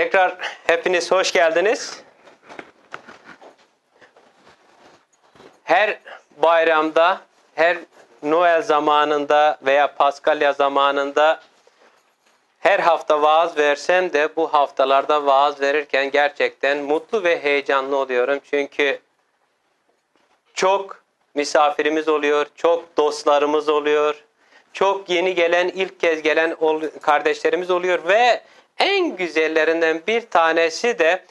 Tekrar hepiniz hoş geldiniz. Her bayramda, her Noel zamanında veya Paskalya zamanında her hafta vaaz versem de bu haftalarda vaaz verirken gerçekten mutlu ve heyecanlı oluyorum. Çünkü çok misafirimiz oluyor, çok dostlarımız oluyor, çok yeni gelen, ilk kez gelen kardeşlerimiz oluyor ve en güzellerinden bir tanesi de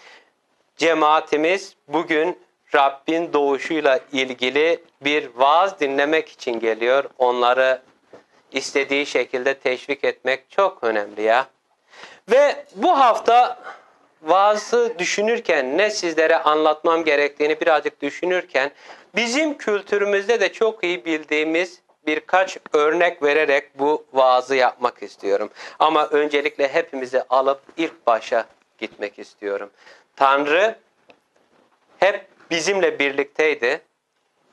cemaatimiz bugün Rabbin doğuşuyla ilgili bir vaaz dinlemek için geliyor. Onları istediği şekilde teşvik etmek çok önemli ya. Ve bu hafta vaazı düşünürken ne sizlere anlatmam gerektiğini birazcık düşünürken bizim kültürümüzde de çok iyi bildiğimiz birkaç örnek vererek bu vaazı yapmak istiyorum. Ama öncelikle hepimizi alıp ilk başa gitmek istiyorum. Tanrı hep bizimle birlikteydi.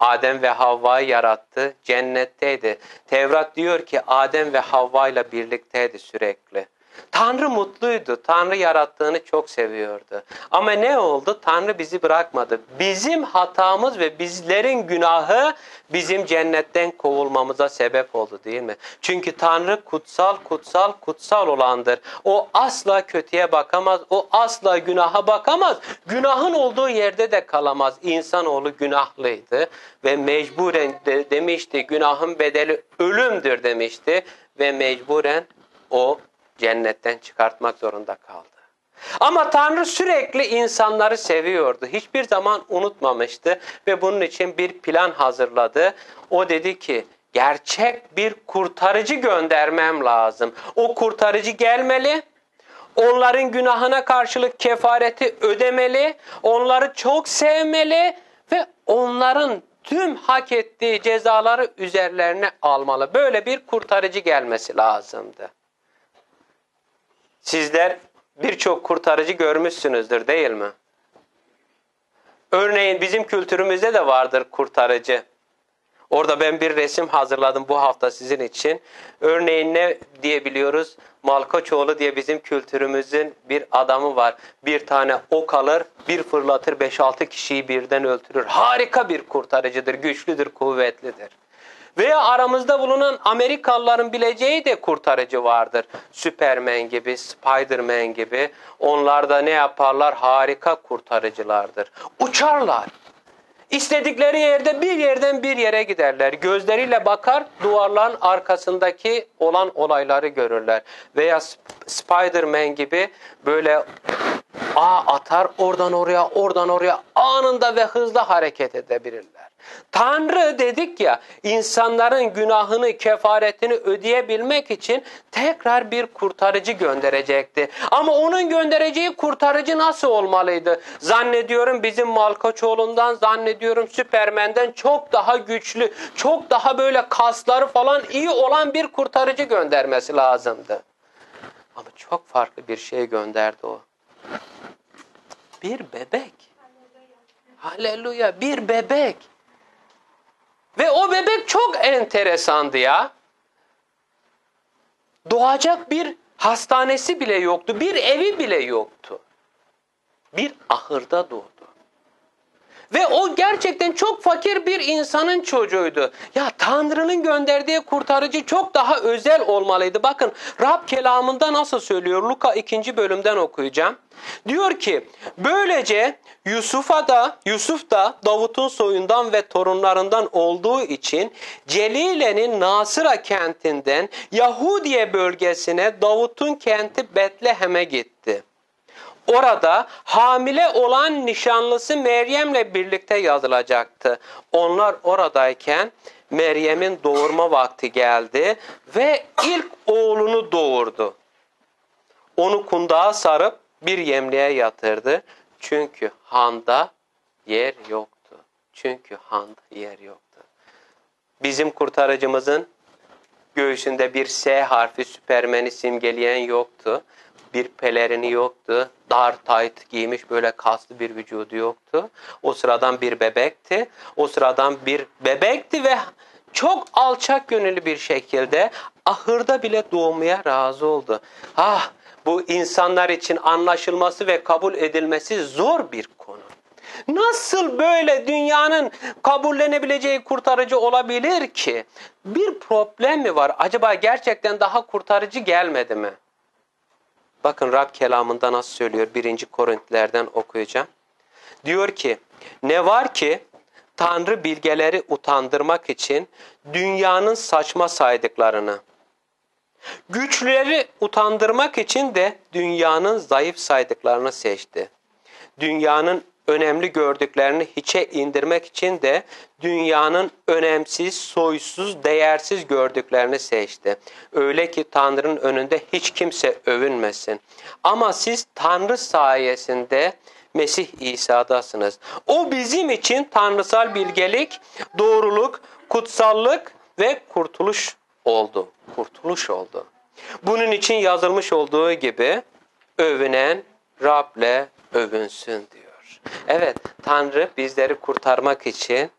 Adem ve Havva'yı yarattı. Cennetteydi. Tevrat diyor ki Adem ve Havva ile birlikteydi sürekli. Tanrı mutluydu. Tanrı yarattığını çok seviyordu. Ama ne oldu? Tanrı bizi bırakmadı. Bizim hatamız ve bizlerin günahı bizim cennetten kovulmamıza sebep oldu değil mi? Çünkü Tanrı kutsal, kutsal, kutsal olandır. O asla kötüye bakamaz. O asla günaha bakamaz. Günahın olduğu yerde de kalamaz. İnsanoğlu günahlıydı ve mecburen de demişti günahın bedeli ölümdür demişti ve mecburen o cennetten çıkartmak zorunda kaldı. Ama Tanrı sürekli insanları seviyordu. Hiçbir zaman unutmamıştı ve bunun için bir plan hazırladı. O dedi ki gerçek bir kurtarıcı göndermem lazım. O kurtarıcı gelmeli. Onların günahına karşılık kefareti ödemeli. Onları çok sevmeli ve onların tüm hak ettiği cezaları üzerlerine almalı. Böyle bir kurtarıcı gelmesi lazımdı. Sizler birçok kurtarıcı görmüşsünüzdür değil mi? Örneğin bizim kültürümüzde de vardır kurtarıcı. Orada ben bir resim hazırladım bu hafta sizin için. Örneğin ne diyebiliyoruz? Malkoçoğlu diye bizim kültürümüzün bir adamı var. Bir tane ok alır, bir fırlatır, 5-6 kişiyi birden öldürür. Harika bir kurtarıcıdır, güçlüdür, kuvvetlidir. Veya aramızda bulunan Amerikalıların bileceği de kurtarıcı vardır. Superman gibi, Spiderman gibi. Onlar da ne yaparlar? Harika kurtarıcılardır. Uçarlar. İstedikleri yerde bir yerden bir yere giderler. Gözleriyle bakar, duvarların arkasındaki olan olayları görürler. Veya Spiderman gibi böyle ağ atar, oradan oraya, oradan oraya anında ve hızla hareket edebilirler. Tanrı dedik ya insanların günahını, kefaretini ödeyebilmek için tekrar bir kurtarıcı gönderecekti. Ama onun göndereceği kurtarıcı nasıl olmalıydı? Zannediyorum bizim Malkoçoğlu'ndan, zannediyorum Süpermen'den çok daha güçlü, çok daha böyle kasları falan iyi olan bir kurtarıcı göndermesi lazımdı. Ama çok farklı bir şey gönderdi o. Bir bebek. Haleluya. Bir bebek. Ve o bebek çok enteresandı ya. Doğacak bir hastanesi bile yoktu. Bir evi bile yoktu. Bir ahırda doğdu. Ve o gerçekten çok fakir bir insanın çocuğuydu. Ya Tanrı'nın gönderdiği kurtarıcı çok daha özel olmalıydı. Bakın Rab kelamında nasıl söylüyor? Luka 2. bölümden okuyacağım. Diyor ki böylece Yusuf'a da Yusuf da Davut'un soyundan ve torunlarından olduğu için Celile'nin Nasıra kentinden Yahudiye bölgesine Davut'un kenti Betlehem'e gitti. Orada hamile olan nişanlısı Meryem'le birlikte yazılacaktı. Onlar oradayken Meryem'in doğurma vakti geldi ve ilk oğlunu doğurdu. Onu kundağa sarıp bir yemliğe yatırdı. Çünkü handa yer yoktu. Çünkü handa yer yoktu. Bizim kurtarıcımızın göğsünde bir S harfi süpermeni simgeleyen yoktu. Bir pelerini yoktu. Dar tayt giymiş böyle kaslı bir vücudu yoktu. O sıradan bir bebekti. O sıradan bir bebekti ve çok alçak gönüllü bir şekilde ahırda bile doğmaya razı oldu. Ah Bu insanlar için anlaşılması ve kabul edilmesi zor bir konu. Nasıl böyle dünyanın kabullenebileceği kurtarıcı olabilir ki? Bir problem mi var? Acaba gerçekten daha kurtarıcı gelmedi mi? Bakın Rab kelamında nasıl söylüyor? Birinci Korintlilerden okuyacağım. Diyor ki ne var ki Tanrı bilgeleri utandırmak için dünyanın saçma saydıklarını, güçlüleri utandırmak için de dünyanın zayıf saydıklarını seçti. Dünyanın önemli gördüklerini hiçe indirmek için de dünyanın önemsiz, soysuz, değersiz gördüklerini seçti. Öyle ki Tanrı'nın önünde hiç kimse övünmesin. Ama siz Tanrı sayesinde Mesih İsa'dasınız. O bizim için tanrısal bilgelik, doğruluk, kutsallık ve kurtuluş oldu. Kurtuluş oldu. Bunun için yazılmış olduğu gibi övünen Rab'le övünsün diyor. Evet, Tanrı bizleri kurtarmak için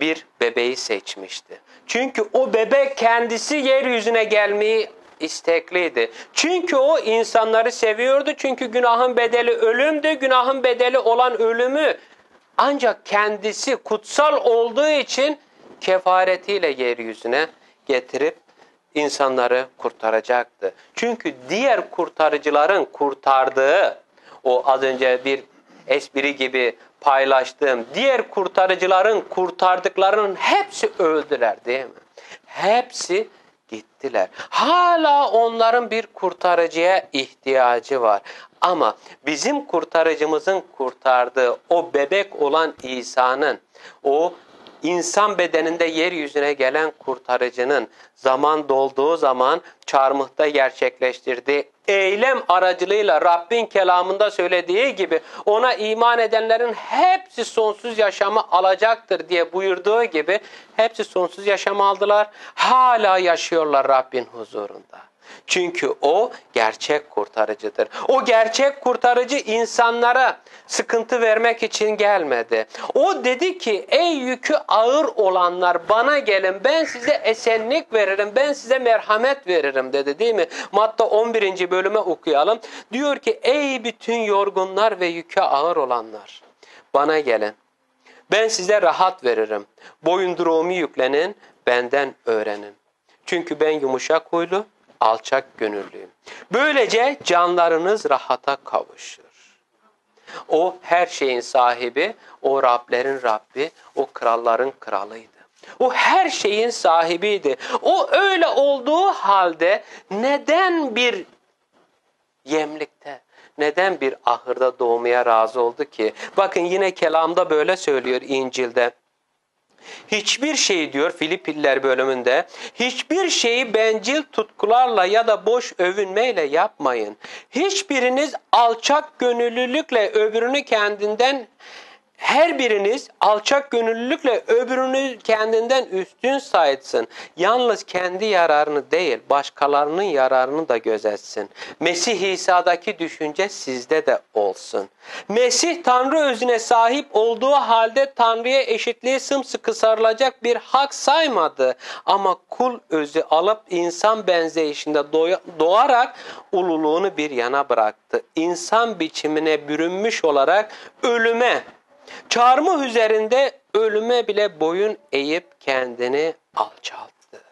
bir bebeği seçmişti. Çünkü o bebek kendisi yeryüzüne gelmeyi istekliydi. Çünkü o insanları seviyordu. Çünkü günahın bedeli ölümdü. Günahın bedeli olan ölümü ancak kendisi kutsal olduğu için kefaretiyle yeryüzüne getirip insanları kurtaracaktı. Çünkü diğer kurtarıcıların kurtardığı o az önce bir espri gibi paylaştığım diğer kurtarıcıların kurtardıklarının hepsi öldüler değil mi? Hepsi gittiler. Hala onların bir kurtarıcıya ihtiyacı var. Ama bizim kurtarıcımızın kurtardığı o bebek olan İsa'nın o insan bedeninde yeryüzüne gelen kurtarıcının zaman dolduğu zaman çarmıhta gerçekleştirdiği eylem aracılığıyla Rabbin kelamında söylediği gibi ona iman edenlerin hepsi sonsuz yaşamı alacaktır diye buyurduğu gibi hepsi sonsuz yaşamı aldılar. Hala yaşıyorlar Rabbin huzurunda. Çünkü o gerçek kurtarıcıdır. O gerçek kurtarıcı insanlara sıkıntı vermek için gelmedi. O dedi ki ey yükü ağır olanlar bana gelin ben size esenlik veririm ben size merhamet veririm dedi değil mi? Matta 11. bölüme okuyalım. Diyor ki ey bütün yorgunlar ve yükü ağır olanlar bana gelin. Ben size rahat veririm. Boyunduruğumu yüklenin benden öğrenin. Çünkü ben yumuşak huylu alçak gönüllüyüm. Böylece canlarınız rahata kavuşur. O her şeyin sahibi, o Rablerin Rabbi, o kralların kralıydı. O her şeyin sahibiydi. O öyle olduğu halde neden bir yemlikte, neden bir ahırda doğmaya razı oldu ki? Bakın yine kelamda böyle söylüyor İncil'de. Hiçbir şey diyor Filipiller bölümünde, hiçbir şeyi bencil tutkularla ya da boş övünmeyle yapmayın. Hiçbiriniz alçak gönüllülükle öbürünü kendinden her biriniz alçak gönüllülükle öbürünü kendinden üstün sayetsın. Yalnız kendi yararını değil, başkalarının yararını da gözetsin. Mesih İsa'daki düşünce sizde de olsun. Mesih Tanrı özüne sahip olduğu halde Tanrı'ya eşitliği sımsıkı sarılacak bir hak saymadı. Ama kul özü alıp insan benzeyişinde doğarak ululuğunu bir yana bıraktı. İnsan biçimine bürünmüş olarak ölüme Çarmıh üzerinde ölüme bile boyun eğip kendini alçalttı.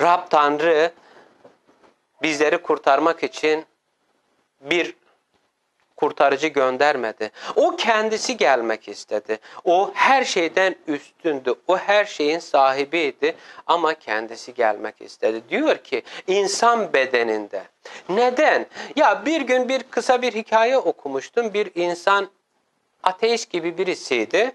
Rab Tanrı bizleri kurtarmak için bir kurtarıcı göndermedi. O kendisi gelmek istedi. O her şeyden üstündü. O her şeyin sahibiydi ama kendisi gelmek istedi. Diyor ki insan bedeninde. Neden? Ya bir gün bir kısa bir hikaye okumuştum. Bir insan ateist gibi birisiydi.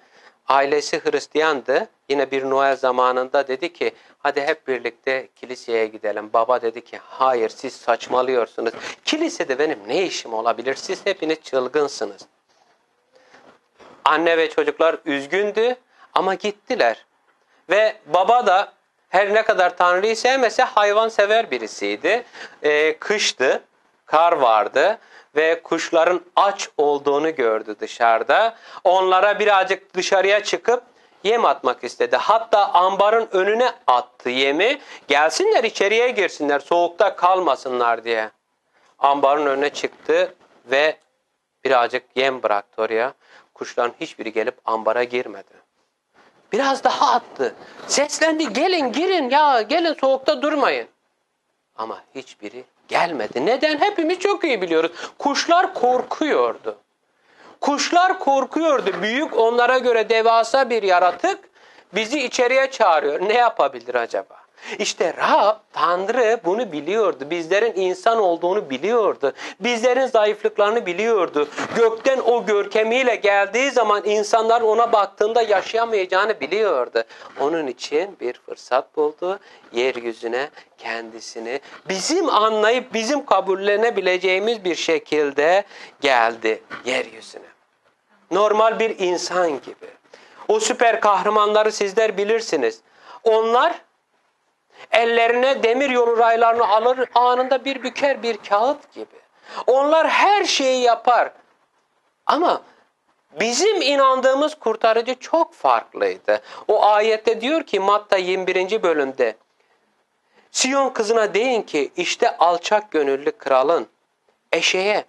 Ailesi Hristiyandı. Yine bir Noel zamanında dedi ki hadi hep birlikte kiliseye gidelim. Baba dedi ki hayır siz saçmalıyorsunuz. Kilisede benim ne işim olabilir? Siz hepiniz çılgınsınız. Anne ve çocuklar üzgündü ama gittiler. Ve baba da her ne kadar Tanrı'yı sevmese hayvan sever birisiydi. Ee, kıştı, kar vardı ve kuşların aç olduğunu gördü dışarıda. Onlara birazcık dışarıya çıkıp yem atmak istedi. Hatta ambarın önüne attı yemi. Gelsinler içeriye girsinler soğukta kalmasınlar diye. ambarın önüne çıktı ve birazcık yem bıraktı oraya. Kuşların hiçbiri gelip ambara girmedi. Biraz daha attı. Seslendi gelin girin ya gelin soğukta durmayın. Ama hiçbiri gelmedi. Neden? Hepimiz çok iyi biliyoruz. Kuşlar korkuyordu. Kuşlar korkuyordu. Büyük onlara göre devasa bir yaratık bizi içeriye çağırıyor. Ne yapabilir acaba? İşte Rab, Tanrı bunu biliyordu. Bizlerin insan olduğunu biliyordu. Bizlerin zayıflıklarını biliyordu. Gökten o görkemiyle geldiği zaman insanlar ona baktığında yaşayamayacağını biliyordu. Onun için bir fırsat buldu. Yeryüzüne kendisini bizim anlayıp bizim kabullenebileceğimiz bir şekilde geldi yeryüzüne. Normal bir insan gibi. O süper kahramanları sizler bilirsiniz. Onlar ellerine demir yolu raylarını alır anında bir büker bir kağıt gibi. Onlar her şeyi yapar. Ama bizim inandığımız kurtarıcı çok farklıydı. O ayette diyor ki Matta 21. bölümde Siyon kızına deyin ki işte alçak gönüllü kralın eşeğe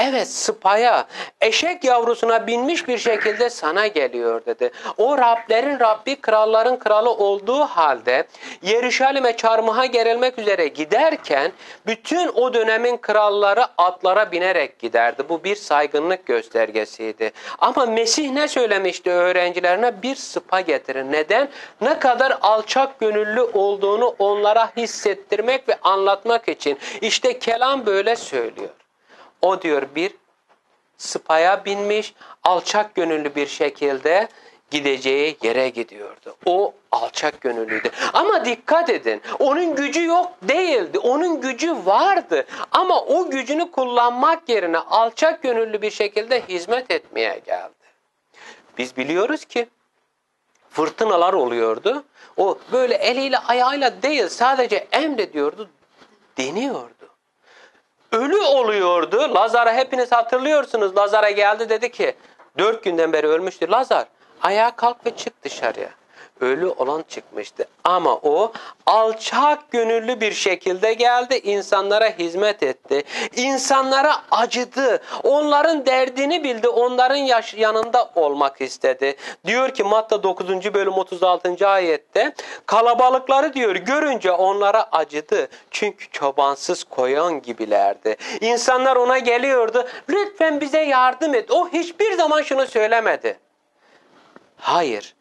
Evet sıpaya, eşek yavrusuna binmiş bir şekilde sana geliyor dedi. O Rablerin Rabbi, kralların kralı olduğu halde Yeruşalim'e çarmıha gerilmek üzere giderken bütün o dönemin kralları atlara binerek giderdi. Bu bir saygınlık göstergesiydi. Ama Mesih ne söylemişti öğrencilerine? Bir sıpa getirin. Neden? Ne kadar alçak gönüllü olduğunu onlara hissettirmek ve anlatmak için. İşte kelam böyle söylüyor. O diyor bir sıpaya binmiş, alçak gönüllü bir şekilde gideceği yere gidiyordu. O alçak gönüllüydü. Ama dikkat edin, onun gücü yok değildi. Onun gücü vardı. Ama o gücünü kullanmak yerine alçak gönüllü bir şekilde hizmet etmeye geldi. Biz biliyoruz ki fırtınalar oluyordu. O böyle eliyle ayağıyla değil sadece emrediyordu, deniyordu ölü oluyordu. Lazar'a hepiniz hatırlıyorsunuz. Lazar'a geldi dedi ki dört günden beri ölmüştür. Lazar ayağa kalk ve çık dışarıya ölü olan çıkmıştı. Ama o alçak gönüllü bir şekilde geldi, insanlara hizmet etti. İnsanlara acıdı. Onların derdini bildi, onların yaş yanında olmak istedi. Diyor ki Matta 9. bölüm 36. ayette kalabalıkları diyor görünce onlara acıdı. Çünkü çobansız koyan gibilerdi. İnsanlar ona geliyordu. Lütfen bize yardım et. O hiçbir zaman şunu söylemedi. Hayır.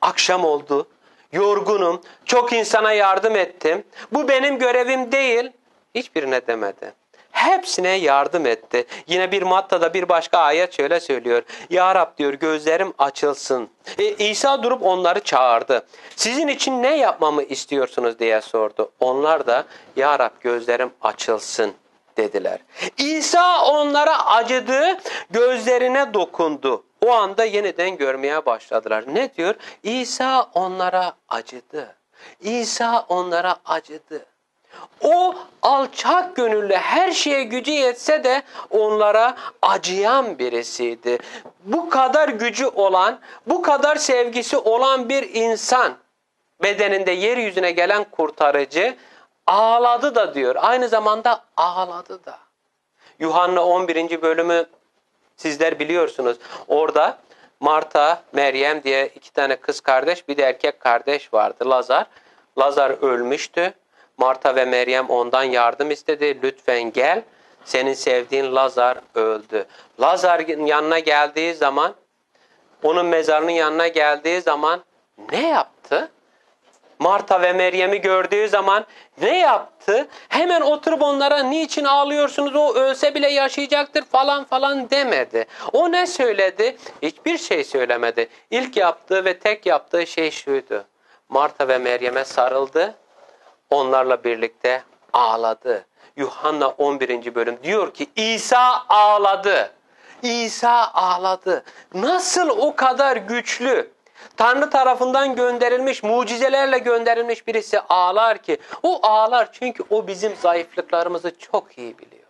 Akşam oldu. Yorgunum. Çok insana yardım ettim. Bu benim görevim değil. Hiçbirine demedi. Hepsine yardım etti. Yine bir mattada bir başka ayet şöyle söylüyor. Ya Rab diyor gözlerim açılsın. E, İsa durup onları çağırdı. Sizin için ne yapmamı istiyorsunuz diye sordu. Onlar da Ya Rab gözlerim açılsın dediler. İsa onlara acıdı, gözlerine dokundu. O anda yeniden görmeye başladılar. Ne diyor? İsa onlara acıdı. İsa onlara acıdı. O alçak gönüllü her şeye gücü yetse de onlara acıyan birisiydi. Bu kadar gücü olan, bu kadar sevgisi olan bir insan bedeninde yeryüzüne gelen kurtarıcı ağladı da diyor. Aynı zamanda ağladı da. Yuhanna 11. bölümü Sizler biliyorsunuz orada Marta, Meryem diye iki tane kız kardeş bir de erkek kardeş vardı Lazar. Lazar ölmüştü. Marta ve Meryem ondan yardım istedi. Lütfen gel. Senin sevdiğin Lazar öldü. Lazar'ın yanına geldiği zaman, onun mezarının yanına geldiği zaman ne yaptı? Marta ve Meryem'i gördüğü zaman ne yaptı? Hemen oturup onlara niçin ağlıyorsunuz o ölse bile yaşayacaktır falan falan demedi. O ne söyledi? Hiçbir şey söylemedi. İlk yaptığı ve tek yaptığı şey şuydu. Marta ve Meryem'e sarıldı. Onlarla birlikte ağladı. Yuhanna 11. bölüm diyor ki İsa ağladı. İsa ağladı. Nasıl o kadar güçlü, Tanrı tarafından gönderilmiş, mucizelerle gönderilmiş birisi ağlar ki. O ağlar çünkü o bizim zayıflıklarımızı çok iyi biliyor.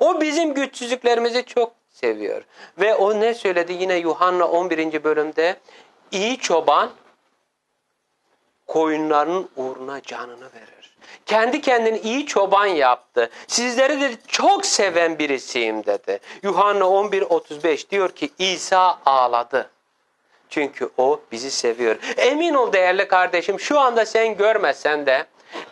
O bizim güçsüzlüklerimizi çok seviyor. Ve o ne söyledi yine Yuhanna 11. bölümde? İyi çoban koyunlarının uğruna canını verir. Kendi kendini iyi çoban yaptı. Sizleri de çok seven birisiyim dedi. Yuhanna 11.35 diyor ki İsa ağladı. Çünkü o bizi seviyor. Emin ol değerli kardeşim şu anda sen görmesen de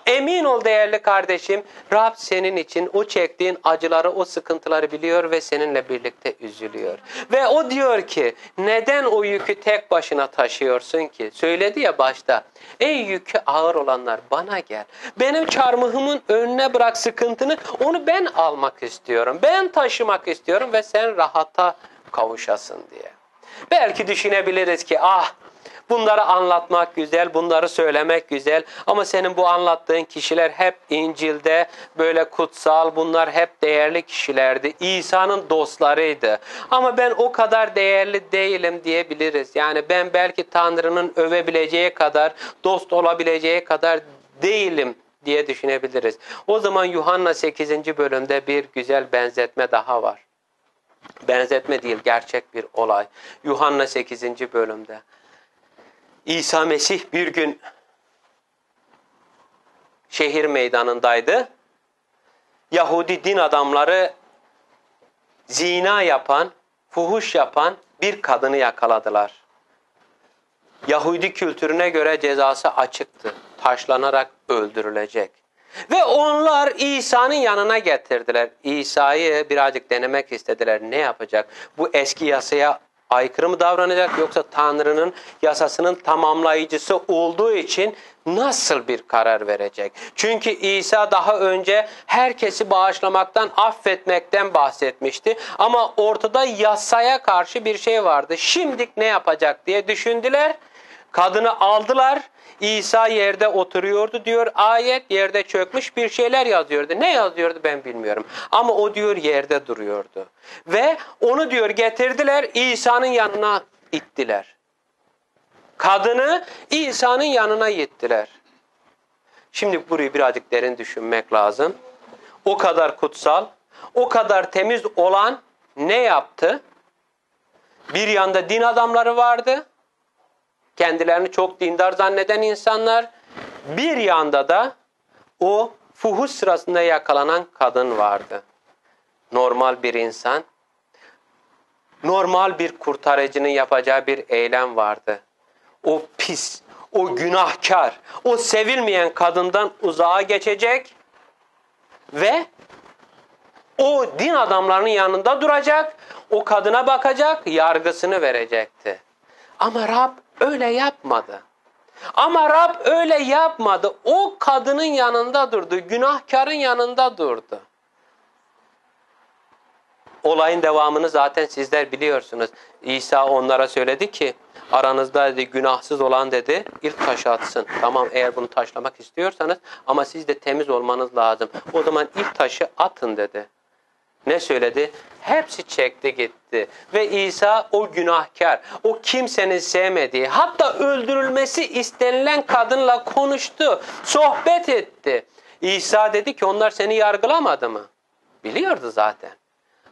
emin ol değerli kardeşim Rab senin için o çektiğin acıları o sıkıntıları biliyor ve seninle birlikte üzülüyor. Ve o diyor ki neden o yükü tek başına taşıyorsun ki? Söyledi ya başta ey yükü ağır olanlar bana gel. Benim çarmıhımın önüne bırak sıkıntını onu ben almak istiyorum. Ben taşımak istiyorum ve sen rahata kavuşasın diye. Belki düşünebiliriz ki ah bunları anlatmak güzel, bunları söylemek güzel ama senin bu anlattığın kişiler hep İncil'de böyle kutsal, bunlar hep değerli kişilerdi. İsa'nın dostlarıydı. Ama ben o kadar değerli değilim diyebiliriz. Yani ben belki Tanrı'nın övebileceği kadar, dost olabileceği kadar değilim diye düşünebiliriz. O zaman Yuhanna 8. bölümde bir güzel benzetme daha var. Benzetme değil, gerçek bir olay. Yuhanna 8. bölümde. İsa Mesih bir gün şehir meydanındaydı. Yahudi din adamları zina yapan, fuhuş yapan bir kadını yakaladılar. Yahudi kültürüne göre cezası açıktı. Taşlanarak öldürülecek. Ve onlar İsa'nın yanına getirdiler. İsa'yı birazcık denemek istediler. Ne yapacak? Bu eski yasaya aykırı mı davranacak yoksa Tanrı'nın yasasının tamamlayıcısı olduğu için nasıl bir karar verecek? Çünkü İsa daha önce herkesi bağışlamaktan, affetmekten bahsetmişti. Ama ortada yasaya karşı bir şey vardı. Şimdik ne yapacak diye düşündüler. Kadını aldılar. İsa yerde oturuyordu diyor. Ayet yerde çökmüş bir şeyler yazıyordu. Ne yazıyordu ben bilmiyorum. Ama o diyor yerde duruyordu. Ve onu diyor getirdiler İsa'nın yanına ittiler. Kadını İsa'nın yanına gittiler. Şimdi burayı birazcık derin düşünmek lazım. O kadar kutsal, o kadar temiz olan ne yaptı? Bir yanda din adamları vardı kendilerini çok dindar zanneden insanlar. Bir yanda da o fuhuş sırasında yakalanan kadın vardı. Normal bir insan. Normal bir kurtarıcının yapacağı bir eylem vardı. O pis, o günahkar, o sevilmeyen kadından uzağa geçecek ve o din adamlarının yanında duracak, o kadına bakacak, yargısını verecekti. Ama Rab öyle yapmadı. Ama Rab öyle yapmadı. O kadının yanında durdu. Günahkarın yanında durdu. Olayın devamını zaten sizler biliyorsunuz. İsa onlara söyledi ki aranızda dedi günahsız olan dedi ilk taşı atsın. Tamam eğer bunu taşlamak istiyorsanız ama siz de temiz olmanız lazım. O zaman ilk taşı atın dedi. Ne söyledi? Hepsi çekti gitti. Ve İsa o günahkar, o kimsenin sevmediği, hatta öldürülmesi istenilen kadınla konuştu, sohbet etti. İsa dedi ki onlar seni yargılamadı mı? Biliyordu zaten.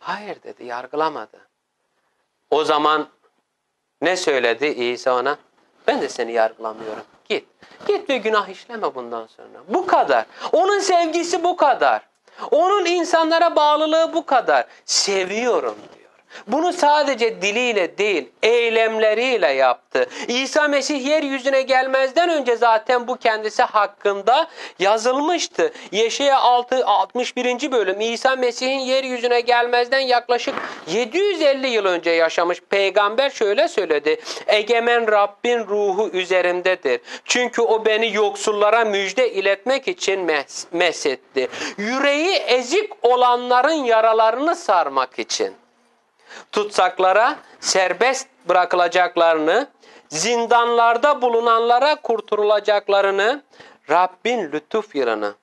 Hayır dedi, yargılamadı. O zaman ne söyledi İsa ona? Ben de seni yargılamıyorum. Git. Git ve günah işleme bundan sonra. Bu kadar. Onun sevgisi bu kadar. Onun insanlara bağlılığı bu kadar. Seviyorum diyor. Bunu sadece diliyle değil, eylemleriyle yaptı. İsa Mesih yeryüzüne gelmezden önce zaten bu kendisi hakkında yazılmıştı. Yeşaya 6 61. bölüm İsa Mesih'in yeryüzüne gelmezden yaklaşık 750 yıl önce yaşamış peygamber şöyle söyledi. Egemen Rabbin ruhu üzerimdedir. Çünkü o beni yoksullara müjde iletmek için mes mesetti. Yüreği ezik olanların yaralarını sarmak için tutsaklara serbest bırakılacaklarını, zindanlarda bulunanlara kurtulacaklarını, Rabbin lütuf yılını,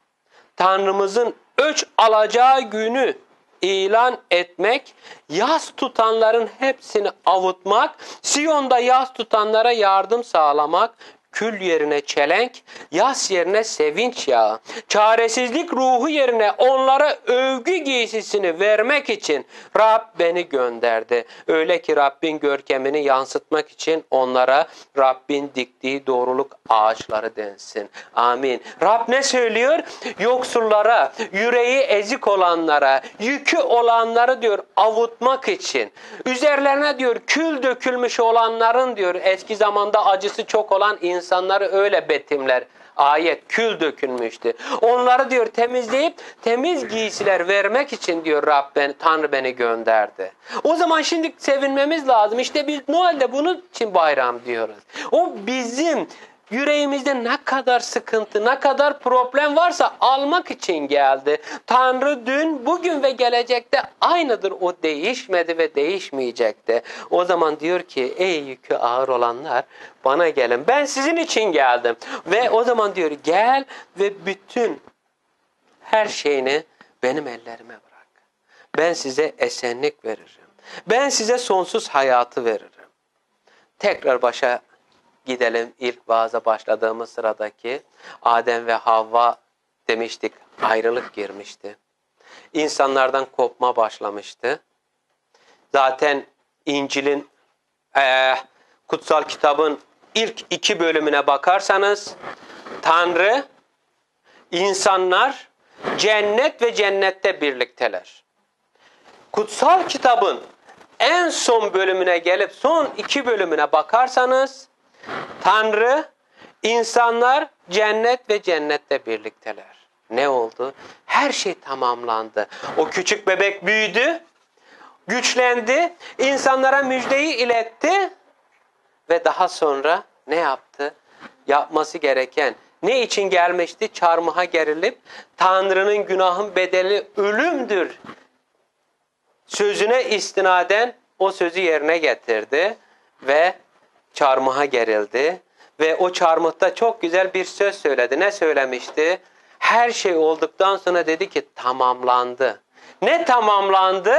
Tanrımızın öç alacağı günü ilan etmek, yaz tutanların hepsini avutmak, Siyon'da yaz tutanlara yardım sağlamak, kül yerine çelenk, yas yerine sevinç yağı, çaresizlik ruhu yerine onlara övgü giysisini vermek için Rab beni gönderdi. Öyle ki Rabbin görkemini yansıtmak için onlara Rabbin diktiği doğruluk ağaçları densin. Amin. Rab ne söylüyor? Yoksullara, yüreği ezik olanlara, yükü olanları diyor avutmak için. Üzerlerine diyor kül dökülmüş olanların diyor eski zamanda acısı çok olan insanları öyle betimler. Ayet kül dökülmüştü. Onları diyor temizleyip temiz giysiler vermek için diyor Rab Tanrı beni gönderdi. O zaman şimdi sevinmemiz lazım. İşte biz Noel'de bunun için bayram diyoruz. O bizim yüreğimizde ne kadar sıkıntı, ne kadar problem varsa almak için geldi. Tanrı dün, bugün ve gelecekte aynıdır. O değişmedi ve değişmeyecekti. O zaman diyor ki ey yükü ağır olanlar bana gelin. Ben sizin için geldim. Ve o zaman diyor gel ve bütün her şeyini benim ellerime bırak. Ben size esenlik veririm. Ben size sonsuz hayatı veririm. Tekrar başa gidelim ilk vaaza başladığımız sıradaki Adem ve Havva demiştik ayrılık girmişti. İnsanlardan kopma başlamıştı. Zaten İncil'in e, kutsal kitabın ilk iki bölümüne bakarsanız Tanrı, insanlar cennet ve cennette birlikteler. Kutsal kitabın en son bölümüne gelip son iki bölümüne bakarsanız Tanrı, insanlar cennet ve cennette birlikteler. Ne oldu? Her şey tamamlandı. O küçük bebek büyüdü, güçlendi, insanlara müjdeyi iletti ve daha sonra ne yaptı? Yapması gereken ne için gelmişti? Çarmıha gerilip Tanrı'nın günahın bedeli ölümdür sözüne istinaden o sözü yerine getirdi ve çarmıha gerildi ve o çarmıhta çok güzel bir söz söyledi. Ne söylemişti? Her şey olduktan sonra dedi ki tamamlandı. Ne tamamlandı?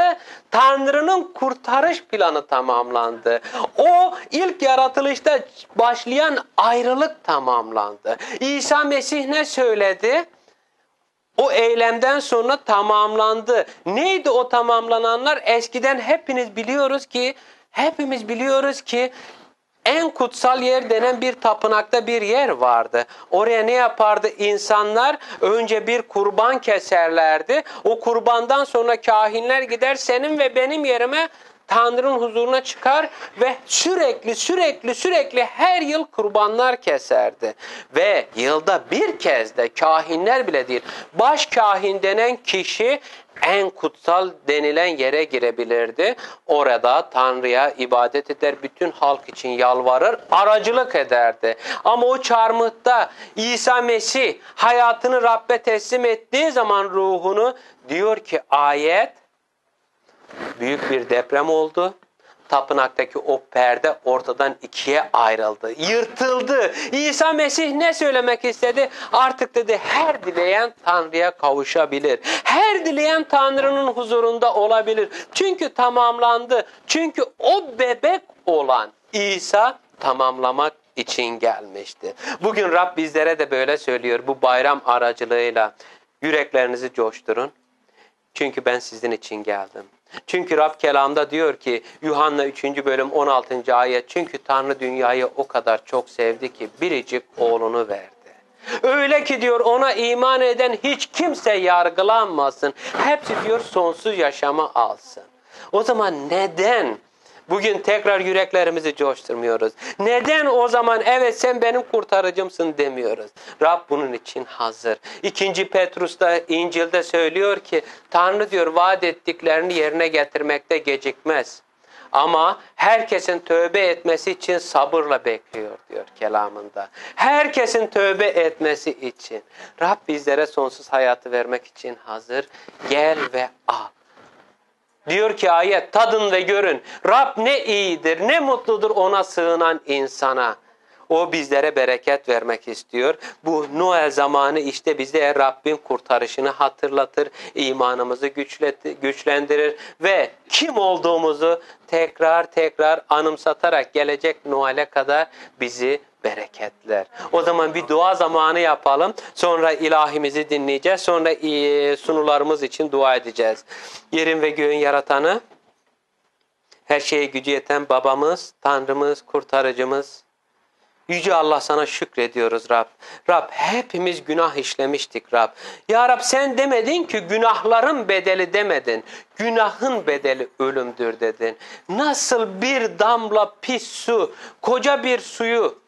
Tanrı'nın kurtarış planı tamamlandı. O ilk yaratılışta başlayan ayrılık tamamlandı. İsa Mesih ne söyledi? O eylemden sonra tamamlandı. Neydi o tamamlananlar? Eskiden hepiniz biliyoruz ki, hepimiz biliyoruz ki en kutsal yer denen bir tapınakta bir yer vardı. Oraya ne yapardı insanlar? Önce bir kurban keserlerdi. O kurbandan sonra kahinler gider senin ve benim yerime Tanrı'nın huzuruna çıkar ve sürekli sürekli sürekli her yıl kurbanlar keserdi. Ve yılda bir kez de kahinler bile değil baş kahin denen kişi en kutsal denilen yere girebilirdi. Orada Tanrı'ya ibadet eder, bütün halk için yalvarır, aracılık ederdi. Ama o çarmıhta İsa Mesih hayatını Rabbe teslim ettiği zaman ruhunu diyor ki ayet büyük bir deprem oldu. Tapınaktaki o perde ortadan ikiye ayrıldı. Yırtıldı. İsa Mesih ne söylemek istedi? Artık dedi her dileyen Tanrı'ya kavuşabilir. Her dileyen Tanrı'nın huzurunda olabilir. Çünkü tamamlandı. Çünkü o bebek olan İsa tamamlamak için gelmişti. Bugün Rab bizlere de böyle söylüyor bu bayram aracılığıyla. Yüreklerinizi coşturun. Çünkü ben sizin için geldim. Çünkü Rab kelamda diyor ki Yuhanna 3. bölüm 16. ayet çünkü Tanrı dünyayı o kadar çok sevdi ki biricik oğlunu verdi. Öyle ki diyor ona iman eden hiç kimse yargılanmasın. Hepsi diyor sonsuz yaşama alsın. O zaman neden Bugün tekrar yüreklerimizi coşturmuyoruz. Neden o zaman evet sen benim kurtarıcımsın demiyoruz. Rab bunun için hazır. İkinci Petrus'ta İncil'de söylüyor ki Tanrı diyor vaat ettiklerini yerine getirmekte gecikmez. Ama herkesin tövbe etmesi için sabırla bekliyor diyor kelamında. Herkesin tövbe etmesi için. Rab bizlere sonsuz hayatı vermek için hazır. Gel ve al. Diyor ki ayet tadın ve görün. Rab ne iyidir, ne mutludur ona sığınan insana. O bizlere bereket vermek istiyor. Bu Noel zamanı işte bize Rabbin kurtarışını hatırlatır, imanımızı güçlendirir ve kim olduğumuzu tekrar tekrar anımsatarak gelecek Noel'e kadar bizi bereketler. O zaman bir dua zamanı yapalım. Sonra ilahimizi dinleyeceğiz. Sonra e, sunularımız için dua edeceğiz. Yerin ve göğün yaratanı, her şeye gücü yeten babamız, Tanrımız, kurtarıcımız. Yüce Allah sana şükrediyoruz Rab. Rab hepimiz günah işlemiştik Rab. Ya Rab sen demedin ki günahların bedeli demedin. Günahın bedeli ölümdür dedin. Nasıl bir damla pis su, koca bir suyu,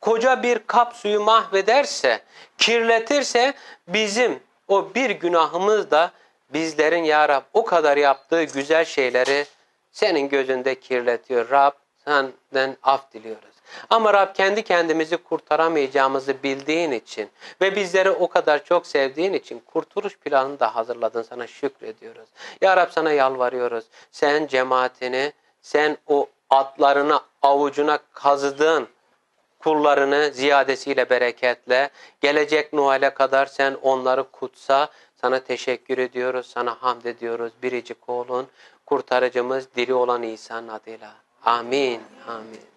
koca bir kap suyu mahvederse, kirletirse bizim o bir günahımız da bizlerin ya Rab o kadar yaptığı güzel şeyleri senin gözünde kirletiyor. Rab senden af diliyoruz. Ama Rab kendi kendimizi kurtaramayacağımızı bildiğin için ve bizleri o kadar çok sevdiğin için kurtuluş planını da hazırladın. Sana şükrediyoruz. Ya Rab sana yalvarıyoruz. Sen cemaatini, sen o atlarını avucuna kazıdığın kullarını ziyadesiyle bereketle. Gelecek Noel'e kadar sen onları kutsa. Sana teşekkür ediyoruz, sana hamd ediyoruz. Biricik oğlun, kurtarıcımız, diri olan İsa'nın adıyla. Amin, amin.